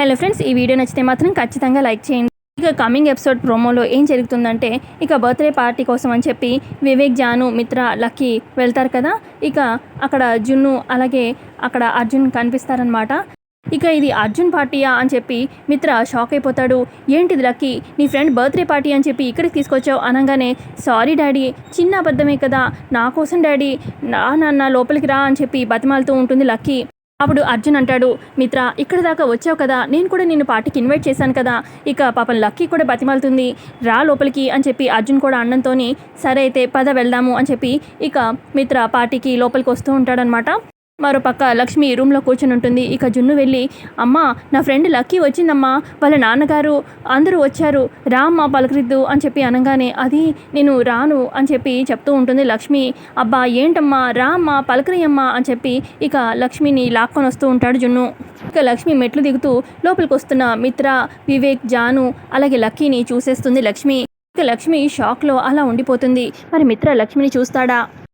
Hello friends ఈ video నచ్చితే మాత్రం ఖచ్చితంగా లైక్ చేయండి. ఇక కమింగ్ ఎపిసోడ్ ప్రోమోలో ఏం జరుగుతుందంటే ఇక బర్త్డే పార్టీ కోసం అని చెప్పి వివేక్ జాను మిత్ర లక్కీ వెళ్తారు కదా. ఇక అక్కడ జున్ను అలాగే అక్కడ అర్జున్ కనిపిస్తారనమాట ఇక ఇది అర్జున్ పార్టీయా అని చెప్పి మిత్ర షాక్ అయిపోతాడు. ఏంటిది లక్కీ నీ ఫ్రెండ్ బర్త్డే పార్టీ అని చెప్పి ఇక్కడికి తీసుకొచ్చావు అనగానే సారీ డాడీ చిన్న అబద్ధమే కదా నా కోసం డాడీ నా నాన్న లోపలికి రా అని చెప్పి బతిమాలుతూ ఉంటుంది లక్కీ. అప్పుడు అర్జున్ అంటాడు మిత్ర ఇక్కడ దాకా వచ్చావు కదా నేను కూడా నిన్ను పార్టీకి ఇన్వైట్ చేశాను కదా. ఇక పాపం లక్కీ కూడా బతిమాలుతుంది. రా లోపలికి అని చెప్పి అర్జున్ కూడా అన్నంతోని సరే అయితే పద వెళ్దాము అని చెప్పి ఇక మిత్ర పార్టీకి లోపలికి వస్తూ ఉంటాడనమాట మరోపక్క లక్ష్మి రూమ్లో కూర్చొని ఉంటుంది. ఇక జున్ను వెళ్ళి అమ్మా నా ఫ్రెండ్ లక్కీ వచ్చిందమ్మా. వాళ్ళ నాన్నగారు అందరూ వచ్చారు. రా అమ్మా పలకరిద్దు అని చెప్పి అనగానే అది నేను రాను అని చెప్పి చెప్తూ ఉంటుంది లక్ష్మి. అబ్బా ఏంటమ్మా? రా అమ్మా పలకరియమ్మా అని చెప్పి ఇక లక్ష్మిని లాక్కొని వస్తూ ఉంటాడు జున్ను. ఇక లక్ష్మి మెట్లు దిగుతూ లోపలికి వస్తున్న మిత్ర వివేక్ జాను అలాగే లక్కీని చూసేస్తుంది లక్ష్మి. ఇక లక్ష్మి షాక్లో అలా ఉండిపోతుంది. మరి మిత్ర లక్ష్మిని చూస్తాడా?